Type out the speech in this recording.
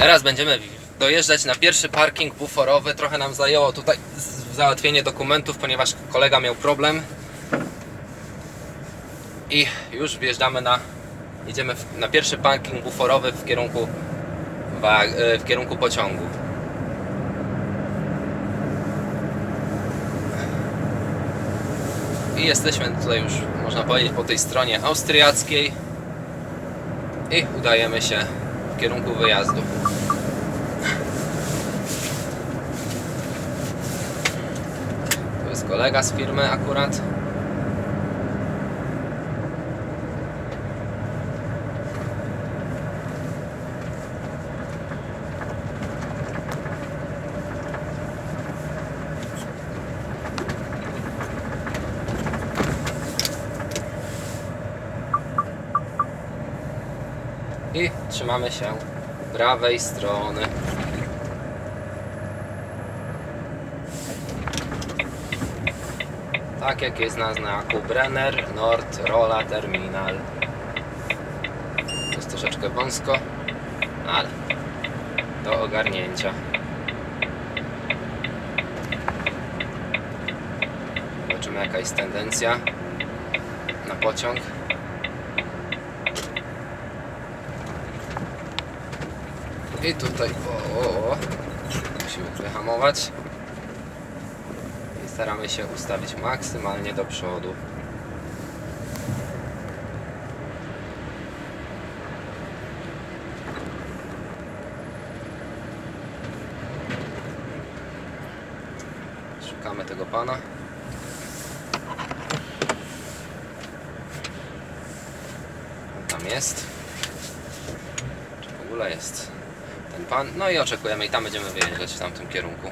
Teraz będziemy dojeżdżać na pierwszy parking buforowy. Trochę nam zajęło tutaj załatwienie dokumentów, ponieważ kolega miał problem. I już wjeżdżamy na. Idziemy na pierwszy parking buforowy w kierunku, e, w kierunku pociągu. I jesteśmy tutaj już, można powiedzieć, po tej stronie austriackiej. I udajemy się w kierunku wyjazdu. To jest kolega z firmy akurat. I trzymamy się prawej strony. Tak jak jest na znaku Brenner Nord Rola Terminal. To jest troszeczkę wąsko, ale do ogarnięcia. Zobaczymy jaka jest tendencja na pociąg. I tutaj, o, o, o. musimy wyhamować. I staramy się ustawić maksymalnie do przodu. Szukamy tego pana. On tam jest. Czy w ogóle jest? Ten pan. No i oczekujemy i tam będziemy wyjeżdżać w tamtym kierunku.